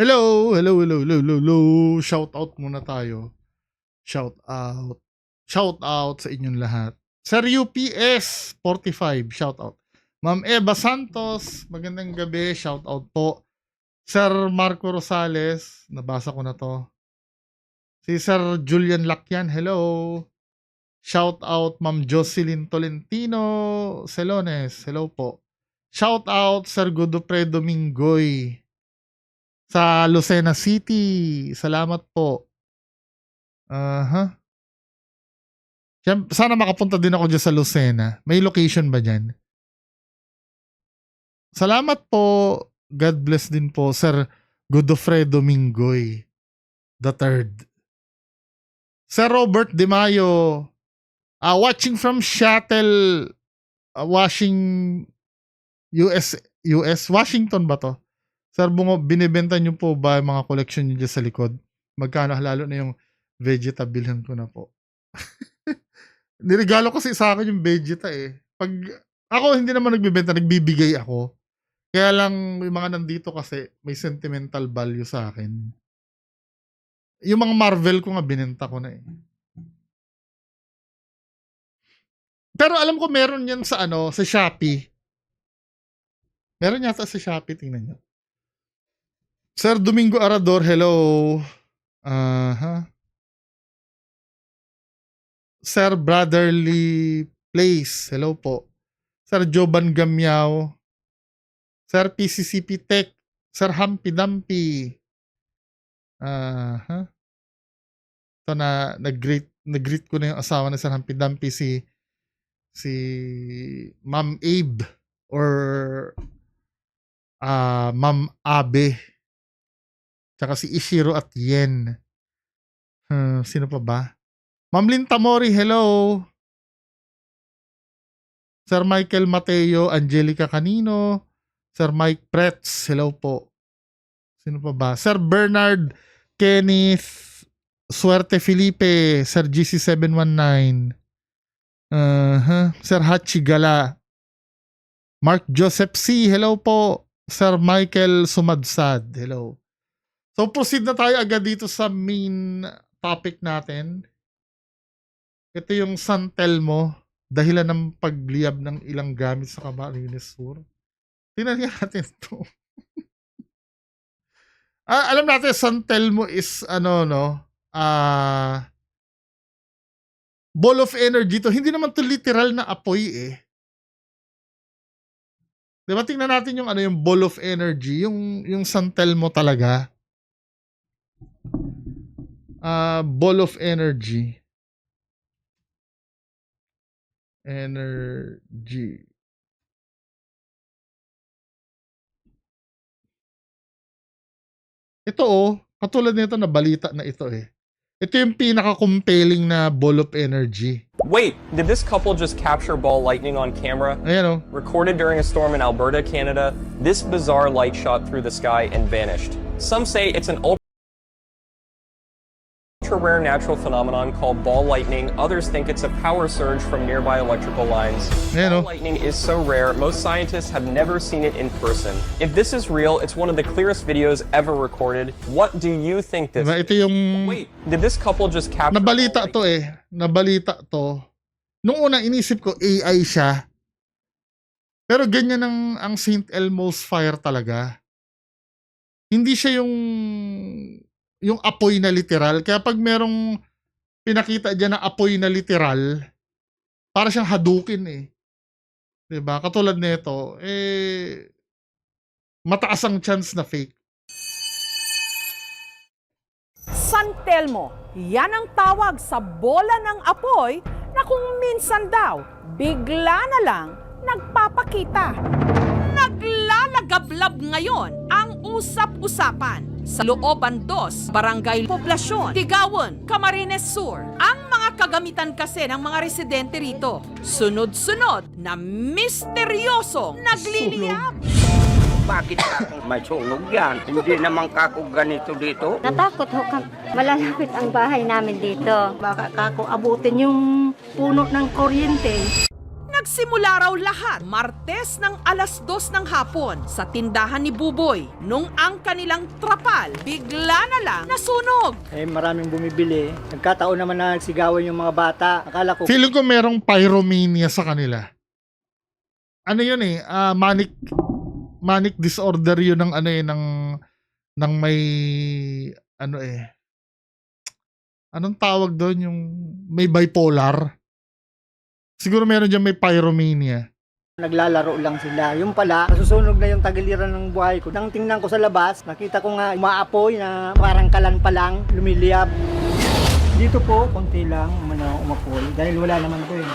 Hello, hello, hello, hello, hello, hello. Shout out muna tayo. Shout out. Shout out sa inyong lahat. Sir UPS 45, shout out. Ma'am Eva Santos, magandang gabi, shout out po. Sir Marco Rosales, nabasa ko na to. Si Sir Julian Lacyan, hello. Shout out Ma'am Jocelyn Tolentino Celones, hello po. Shout out Sir Godofredo Domingoy sa Lucena City. Salamat po. Aha. Siyem- Sana makapunta din ako dyan sa Lucena. May location ba dyan? Salamat po. God bless din po, Sir Godofredo Mingoy the third. Sir Robert De Mayo, ah, watching from Seattle, ah, washing US, US, Washington ba to? Sir Bungo, binibenta niyo po ba yung mga collection niyo sa likod? Magkano lalo na yung Vegeta bilhan ko na po. Niregalo kasi sa akin yung Vegeta eh. Pag ako hindi naman nagbebenta, nagbibigay ako. Kaya lang yung mga nandito kasi may sentimental value sa akin. Yung mga Marvel ko nga binenta ko na eh. Pero alam ko meron yan sa ano, sa Shopee. Meron yata sa Shopee, tingnan nyo. Sir Domingo Arador, hello. Aha. Sir Brotherly Place, hello po. Sir Joban Gamyao. Sir PCCP Tech. Sir Humpy Dumpy. Aha. Ito na, nag-greet, nag-greet ko na yung asawa na Sir Humpy Dumpy si si Ma'am Abe or ah Ma'am Abe. Tsaka si Ishiro at Yen. Hmm, sino pa ba? Ma'am Lynn Tamori, hello. Sir Michael Mateo, Angelica Canino, Sir Mike Pretz, hello po. Sino pa ba? Sir Bernard Kenneth Suerte Felipe, Sir GC719. Uh-huh. Sir Hachi Gala. Mark Joseph C, hello po. Sir Michael Sumadsad, hello. So proceed na tayo agad dito sa main topic natin. Ito yung San Telmo, dahilan ng pagliyab ng ilang gamit sa Camarines Sur. Tingnan nga natin to. ah, alam natin, San Telmo is ano, no? Ah, ball of energy to. Hindi naman to literal na apoy eh. Diba tingnan natin yung ano yung ball of energy, yung yung San Telmo talaga. Ah, ball of energy. Energy. Ito oh, katulad nito na balita na ito eh. Ito yung pinaka-compelling na ball of energy. Wait, did this couple just capture ball lightning on camera? Ayan oh. Recorded during a storm in Alberta, Canada, this bizarre light shot through the sky and vanished. Some say it's an ultra rare natural phenomenon called ball lightning. Others think it's a power surge from nearby electrical lines. Ayan oh. Ball lightning is so rare, most scientists have never seen it in person. If this is real, it's one of the clearest videos ever recorded. What do you think this? Ito yung Wait, did this couple just capture nabalita to eh. Nabalita to. Nung una inisip ko AI siya. Pero ganyan ang ang St. Elmo's fire talaga. Hindi siya yung yung apoy na literal. Kaya pag merong pinakita diyan na apoy na literal, para siyang hadukin eh. 'Di ba? Katulad nito, eh mataas ang chance na fake. San Telmo, yan ang tawag sa bola ng apoy na kung minsan daw, bigla na lang nagpapakita. Naglalagablab ngayon ang usap-usapan sa Looban Dos, Barangay Poblasyon, Tigawan, Camarines Sur. Ang mga kagamitan kasi ng mga residente rito, sunod-sunod na misteryosong nagliliyab. Bakit ako may sunog yan? Hindi naman kako ganito dito. Natakot ho kami. Malalapit ang bahay namin dito. Baka kako abutin yung puno ng kuryente. Nagsimula raw lahat Martes ng alas dos ng hapon sa tindahan ni Buboy nung ang kanilang trapal bigla na lang nasunog. Eh, maraming bumibili. Nagkataon naman na nagsigawan yung mga bata. Akala ko, Feeling ko merong pyromania sa kanila. Ano yun eh, ah, manic manic disorder yun ng ano eh ng ng may ano eh anong tawag doon yung may bipolar siguro meron diyan may pyromania naglalaro lang sila. Yung pala, nasusunog na yung tagiliran ng buhay ko. Nang tingnan ko sa labas, nakita ko nga umaapoy na parang kalan pa lang, lumiliyab. Dito po, konti lang umano, umapoy dahil wala naman po eh.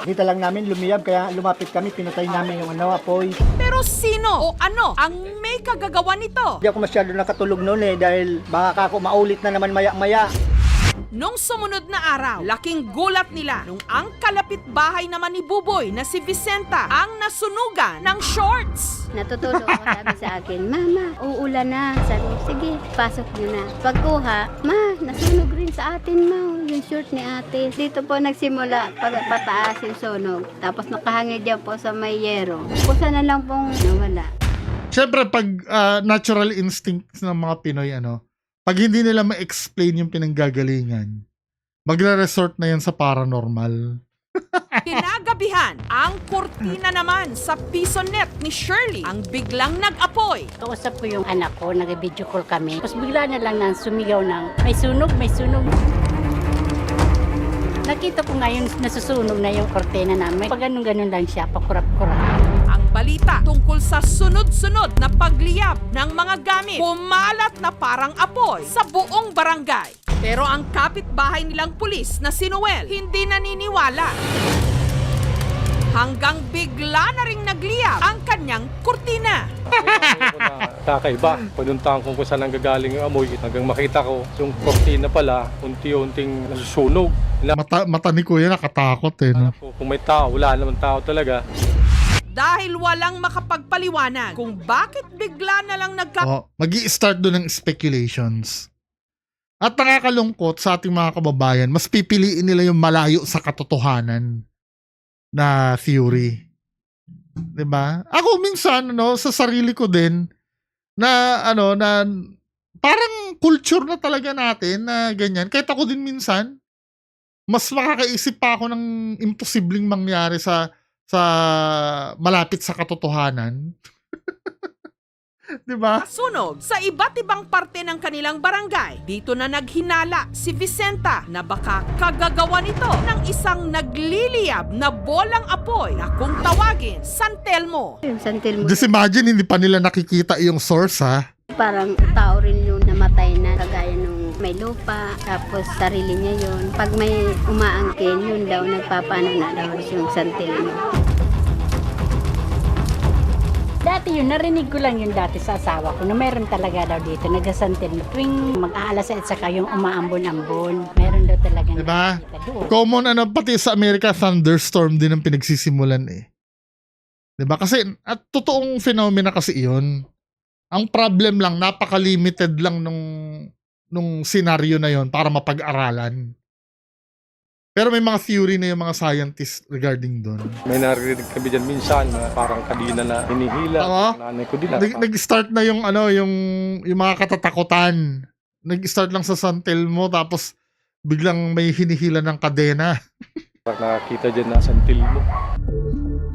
Kita lang namin lumiyab kaya lumapit kami, pinatay namin yung ano, apoy. Pero sino o ano ang may kagagawa nito? Hindi ako masyado nakatulog noon eh dahil baka ako maulit na naman maya-maya. Nung sumunod na araw, laking gulat nila nung ang kalapit bahay naman ni Buboy na si Vicenta ang nasunugan ng shorts. Natutulog ako sabi sa akin, Mama, uulan na. Sabi ko, sige, pasok niyo na. Pagkuha, Ma, nasunog rin sa atin, Ma, yung short ni ate. Dito po nagsimula pag pataas yung sunog. Tapos nakahangin dyan po sa may yero. Kusa na lang pong nawala. Siyempre, pag ah, natural instincts ng mga Pinoy, ano, pag hindi nila ma-explain yung pinanggagalingan, magre-resort na yan sa paranormal. Kinagabihan, ang kurtina naman sa piso net ni Shirley ang biglang nag-apoy. Kausap ko yung anak ko, nag-video call kami. Tapos bigla na lang nang sumigaw ng, may sunog, may sunog. Nakita ko ngayon nasusunog na yung kortena namin. Pag ganun-ganun lang siya, pakurap-kurap. Balita tungkol sa sunod-sunod na pagliyab ng mga gamit kumalat na parang apoy sa buong barangay. Pero ang kapitbahay nilang pulis na si Noel hindi naniniwala. Hanggang bigla na ring nagliyab ang kanyang kurtina. kakaiba. Pinuntahan ko kung saan nanggagaling yung amoy. Hanggang makita ko yung kortina pala, unti-unting nasusunog. Mata, mata ni Kuya nakatakot eh. No? Kung may tao, wala naman tao talaga. Dahil walang makapagpaliwanag kung bakit bigla na lang nagka... Oh, mag start doon ng speculations. At nakakalungkot sa ating mga kababayan, mas pipiliin nila yung malayo sa katotohanan na theory. 'Di ba? Ako minsan no sa sarili ko din na ano na parang culture na talaga natin na ganyan. Kahit ako din minsan mas makakaisip pa ako ng imposibleng mangyari sa sa malapit sa katotohanan. 'Di ba? Sunog sa iba't ibang parte ng kanilang barangay. Dito na naghinala si Vicenta na baka kagagawa nito ng isang nagliliyab na bolang apoy na kung tawagin San Telmo. Yung santil mo, Just imagine hindi pa nila nakikita yung source ha. parang tao rin yung namatay na. Kagaya nung may lupa, tapos sarili niya yun. Pag may umaangkin, yun daw, nagpapano na daw yung santil mo. Dati yun, narinig ko lang yun dati sa asawa ko na meron talaga daw dito, nagasantin. Tuwing mag-aalas at saka yung umaambon-ambon, meron daw talaga Diba? doon. Common ano pati sa Amerika thunderstorm din ang pinagsisimulan eh. 'Di ba? Kasi at totoong phenomena kasi 'yon. Ang problem lang napaka-limited lang nung nung scenario na 'yon para mapag-aralan. Pero may mga theory na yung mga scientists regarding doon. May naririnig kami dyan minsan na parang kadina na hinihila. Oo. Nanay ko din. Nag, nag-start na yung ano, yung yung mga katatakutan. Nag-start lang sa San Telmo tapos biglang may hinihila ng kadena. nakakita dyan na santil mo.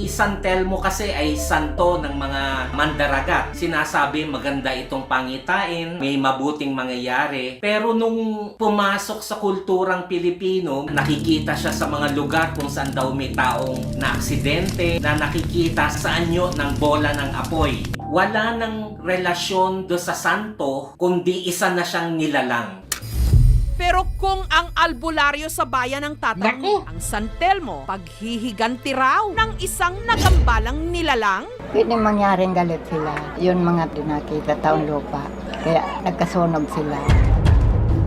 Si San Telmo kasi ay santo ng mga mandaragat. Sinasabi maganda itong pangitain, may mabuting mangyayari. Pero nung pumasok sa kulturang Pilipino, nakikita siya sa mga lugar kung saan daw may taong na aksidente, na nakikita sa anyo ng bola ng apoy. Wala nang relasyon do sa santo, kundi isa na siyang nilalang. Pero kung ang albularyo sa bayan ng tatay Naku! ang San Telmo, paghihiganti raw ng isang nagambalang nilalang, Pwede mangyaring galit sila. Yun mga pinakita taong lupa. Kaya nagkasunog sila.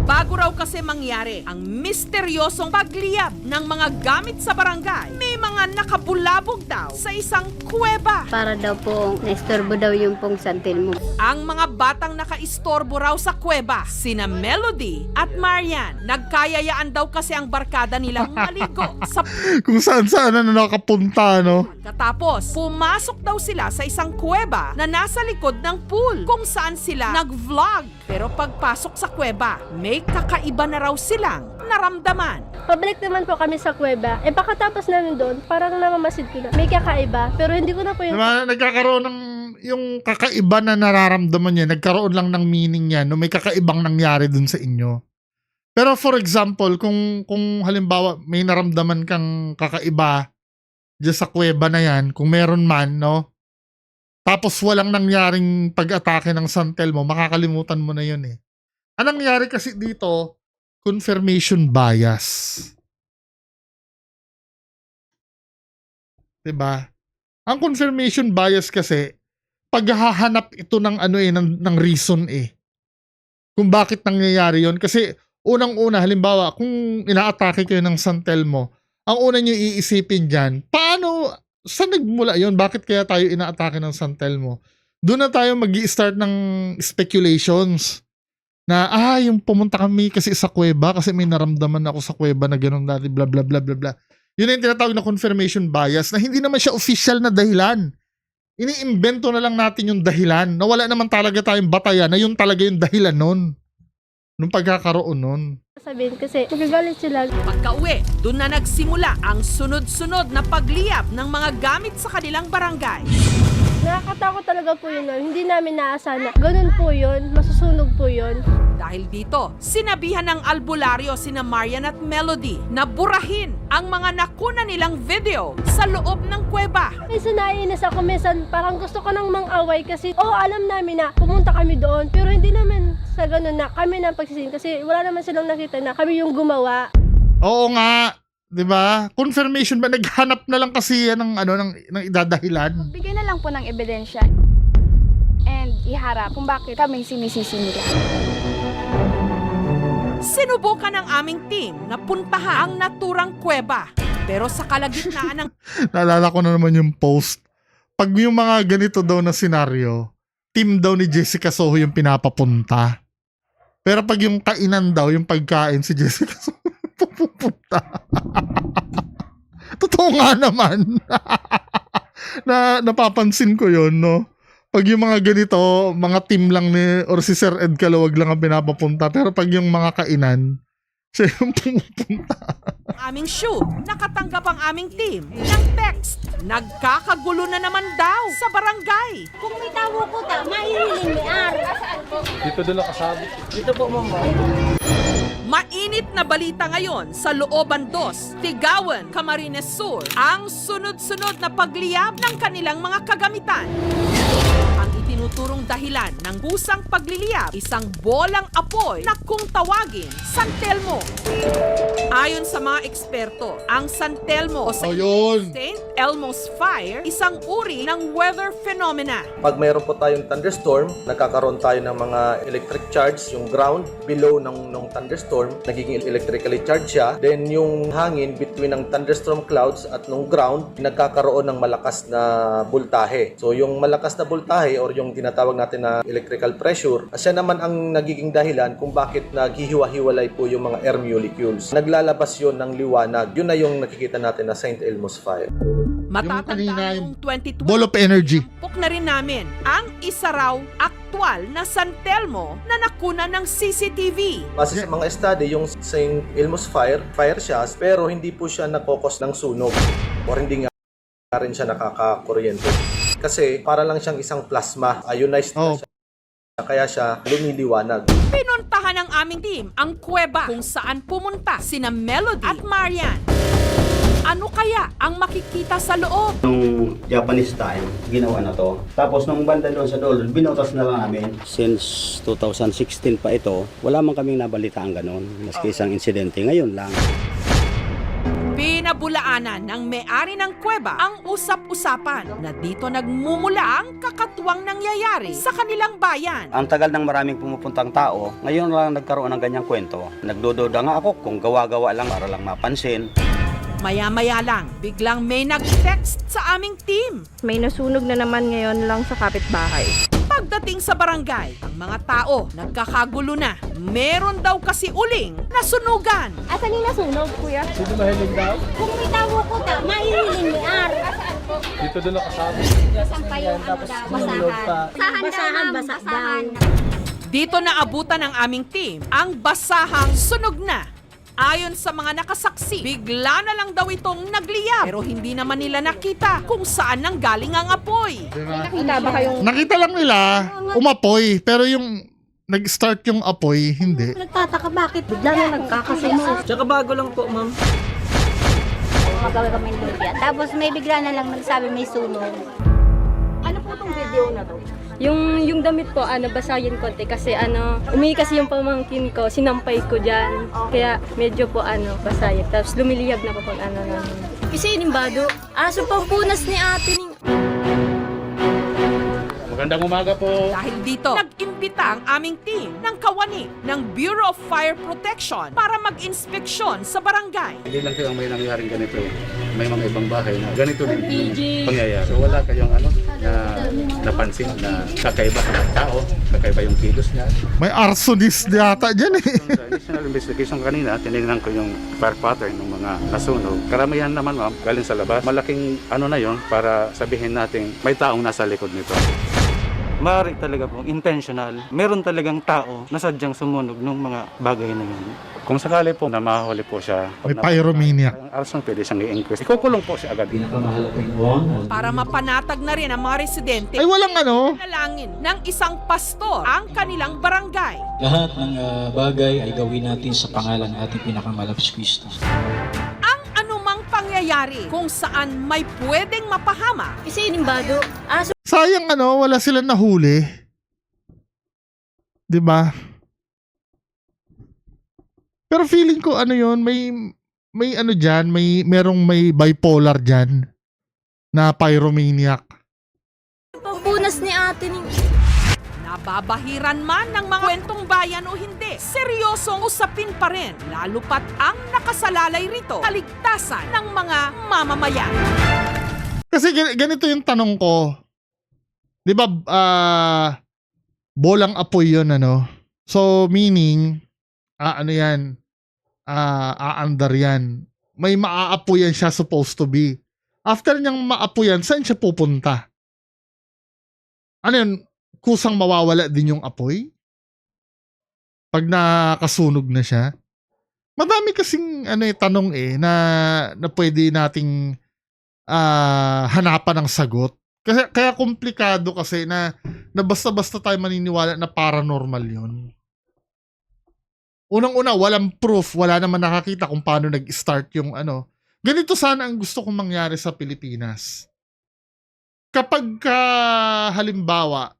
Bago raw kasi mangyari ang misteryosong pagliyab ng mga gamit sa barangay, may mga nakabulabog daw sa isang kuweba. Para daw po, naistorbo daw yung pong santil mo. Ang mga batang nakaistorbo raw sa kuweba, sina Melody at Marian. Nagkayayaan daw kasi ang barkada nilang maligo sa Kung saan saan na nakapunta, no? Katapos, pumasok daw sila sa isang kuweba na nasa likod ng pool kung saan sila nag-vlog. Pero pagpasok sa kuweba, may kakaiba na raw silang naramdaman. Pabalik naman po kami sa kuweba. Eh pagkatapos namin doon, parang namamasid ko na. May kakaiba, pero hindi ko na po yung... Diba, nagkakaroon ng yung kakaiba na nararamdaman niya, nagkaroon lang ng meaning niya no may kakaibang nangyari dun sa inyo. Pero for example, kung kung halimbawa may naramdaman kang kakaiba diyan sa kuweba na yan, kung meron man, no? Tapos walang nangyaring pag-atake ng santel mo, makakalimutan mo na yun eh. Anong nangyari kasi dito, confirmation bias. 'Di ba? Ang confirmation bias kasi paghahanap ito ng ano eh ng, ng reason eh. Kung bakit nangyayari 'yon kasi unang-una halimbawa kung inaatake kayo ng santel mo, ang una niyo iisipin diyan, paano saan nagmula 'yon? Bakit kaya tayo inaatake ng santel mo? Doon na tayo magi-start ng speculations na ah yung pumunta kami kasi sa kuweba kasi may naramdaman ako sa kuweba na ganun dati bla bla bla bla bla. Yun yung tinatawag na confirmation bias na hindi naman siya official na dahilan. Iniimbento na lang natin yung dahilan na wala naman talaga tayong batayan na yun talaga yung dahilan nun. Nung pagkakaroon nun. Sabihin kasi magagalit sila. Pagka-uwi, doon na nagsimula ang sunod-sunod na pagliyab ng mga gamit sa kanilang barangay. Nakakatakot talaga po yun. no? Hindi namin naasahan na ganun po yun, masusunog po yun. Dahil dito, sinabihan ng albularyo sina Marian at Melody na burahin ang mga nakuna nilang video sa loob ng kuweba. Minsan naiinis ako, minsan parang gusto ko nang mang-away kasi oo, alam namin na pumunta kami doon. Pero hindi naman sa ganun na kami na pagsisin kasi wala naman silang nakita na kami yung gumawa. Oo nga, 'di ba? Confirmation ba naghanap na lang kasi yan ng ano ng, ng idadahilan. Bigyan na lang po ng ebidensya and iharap kung bakit kami sinisisi nila. Sinubukan ng aming team na puntahan ang naturang kuweba. Pero sa kalagitnaan ng Naalala ko na naman yung post. Pag yung mga ganito daw na senaryo, team daw ni Jessica Soho yung pinapapunta. Pero pag yung kainan daw, yung pagkain si Jessica Soho yung pupunta. Totoo nga naman. Na napapansin ko yon no? Pag yung mga ganito, mga team lang ni, or si Sir Ed Calawag lang ang pinapapunta. Pero pag yung mga kainan, siya yung pumupunta. aming shoot, nakatanggap ang aming team ng text. Nagkakagulo na naman daw sa barangay. Kung may tawo ko ta, mahihiling ni Ar. Dito doon nakasabi. Mainit na balita ngayon sa Looban 2, Tigawan, Camarines Sur, ang sunod-sunod na pagliyab ng kanilang mga kagamitan. Ang itinuturong dahilan ng kusang pagliliyab, isang bolang apoy na kung tawagin, San Telmo. Ayon sa mga eksperto, ang San Telmo o sa. St. Elmo's Fire, isang uri ng weather phenomena. Pag mayroon po tayong thunderstorm, nagkakaroon tayo ng mga electric charge, yung ground below ng, ng thunderstorm, nagiging electrically charged siya. Then yung hangin between ng thunderstorm clouds at ng ground, nagkakaroon ng malakas na voltahe. So yung malakas na voltahe or yung tinatawag natin na electrical pressure, siya naman ang nagiging dahilan kung bakit naghihiwa-hiwalay po yung mga air molecules. Naglalabas yon ng liwanag. Yun na yung nakikita natin na St. Elmo's Fire. Matatanda kanina, yung 2020. Ball of energy. Pok na rin namin ang isa raw aktwal na San Telmo na nakuna ng CCTV. Base sa mga study, yung St. Elmo's Fire, fire siya, pero hindi po siya nakokos ng sunog or hindi nga rin siya nakakakuryente. Kasi para lang siyang isang plasma, ionized Oh. na siya. Kaya siya lumiliwanag. Pinuntahan ng aming team ang kuweba kung saan pumunta sina Melody at Marian. Ano kaya ang makikita sa loob? Nung Japanese time, ginawa na to. Tapos nung banda doon sa dulo, binotas na lang namin. Since 2016 pa ito, wala man kaming nabalitaan ganun. Maski isang insidente, ngayon lang. Binabulaanan ng may-ari ng kuweba ang usap-usapan na dito nagmumula ang kakatuwang nangyayari sa kanilang bayan. Ang tagal ng maraming pumupuntang tao, ngayon lang nagkaroon ng ganyang kwento. Nagdududa nga ako kung gawa-gawa lang para lang mapansin. Maya-maya lang, biglang may nag-text sa aming team. May nasunog na naman ngayon lang sa kapitbahay. Pagdating sa barangay, ang mga tao nagkakagulo na. Meron daw kasi uling na sunugan. Asan yung nasunog, kuya? Dito mahilig daw? Kung may tawo ko ta, mahihiling ni Ar. Dito doon nakasabi. Saan pa yung ano daw, basahan. Basahan, basahan. Dito naabutan ng aming team ang basahang sunog na. Ayon sa mga nakasaksi, bigla na lang daw itong nagliyab. Pero hindi naman nila nakita kung saan nanggaling ang apoy. Nakita ba kayong Nakita lang nila, umapoy. Pero yung nag-start yung apoy, hindi. Nagtataka bakit bigla na nagkakasunog. Tsaka bago lang po, ma'am. Magawa kami lumpia. Tapos may bigla na lang nagsabi may sunog. Ano po tong video na to? Yung yung damit po ano basahin konti kasi ano umi kasi yung pamangkin ko sinampay ko diyan. Kaya medyo po ano basahin. Tapos lumiliyab na po pag ano na. Kasi inimbado. Aso pang punas ni ate ni Magandang umaga po. Dahil dito, nag-imbita ang aming team ng kawani ng Bureau of Fire Protection para mag-inspeksyon sa barangay. Hindi lang kayo ang may nangyaring ganito. May mga ibang bahay na ganito din ang pangyayari. So wala kayong ano na napansin na kakaiba ng tao, kakaiba yung kilos niya. May arsonist yata dyan eh. Sa initial investigation kanina, tinignan ko yung fire pattern ng mga nasunog. Karamihan naman ma'am, galing sa labas. Malaking ano na yon para sabihin natin may taong nasa likod nito. Maaari talaga po, intentional. Meron talagang tao na sadyang sumunog ng mga bagay na yun. Kung sakali po na mahuli po siya, May pyromaniac. Ang arson pwede siyang i-inquest. Ikukulong po siya agad. Para mapanatag na rin ang mga residente. Ay walang ano. Nalangin ng isang pastor ang kanilang barangay. Lahat ng ah, bagay ay gawin natin sa pangalan ng ating pinakamalapis Kristo. Pangyayari kung saan may pwedeng mapahama Kasi inimbado. Aso Sayang ano, wala silang nahuli. 'Di ba? Pero feeling ko ano 'yon, may may ano diyan, may merong may bipolar diyan na pyromaniac. pang punas ni ate ni Nababahiran man ng mga kwentong bayan o hindi, seryosong usapin pa rin, lalo pat ang nakasalalay rito, kaligtasan ng mga mamamayan. Kasi gan- ganito yung tanong ko. 'Di ba ah bolang apoy 'yon ano? So meaning ah, ano 'yan? Ah, aandar 'yan. May maaapoyan siya supposed to be. After niyang maapoyan, saan siya pupunta? Ano yun? Kusang mawawala din yung apoy? Pag nakasunog na siya? Madami kasing ano eh, tanong eh na, na pwede nating ah hanapan ng sagot. Kasi, kaya komplikado kasi na, na basta-basta tayo maniniwala na paranormal yun. Unang-una, walang proof, wala naman nakakita kung paano nag-start yung ano. Ganito sana ang gusto kong mangyari sa Pilipinas. Kapag ka, halimbawa,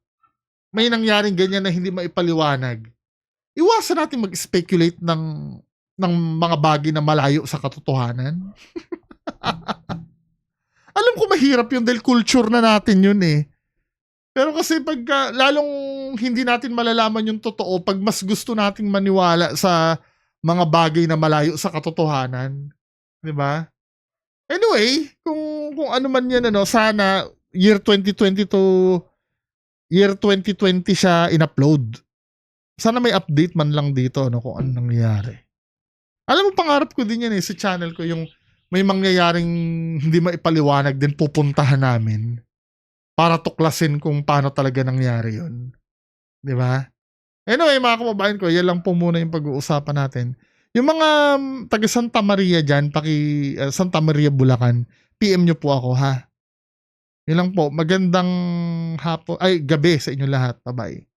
may nangyaring ganyan na hindi maipaliwanag, iwasan natin mag-speculate ng, ng mga bagay na malayo sa katotohanan. alam ko mahirap yun dahil culture na natin yun eh. Pero kasi pag lalong hindi natin malalaman yung totoo, pag mas gusto nating maniwala sa mga bagay na malayo sa katotohanan, 'di ba? Anyway, kung kung ano man 'yan ano, sana year 2020 to year 2020 siya in-upload. Sana may update man lang dito ano kung ano nangyayari. Alam mo pangarap ko din yan eh sa channel ko yung may mangyayaring hindi maipaliwanag din pupuntahan namin para tuklasin kung paano talaga nangyari yun. Di ba? Anyway, mga kababayan ko, yan lang po muna yung pag-uusapan natin. Yung mga um, taga Santa Maria dyan, paki uh, Santa Maria, Bulacan, PM nyo po ako ha. Yan lang po. Magandang hapon, ay gabi sa inyo lahat. Bye-bye.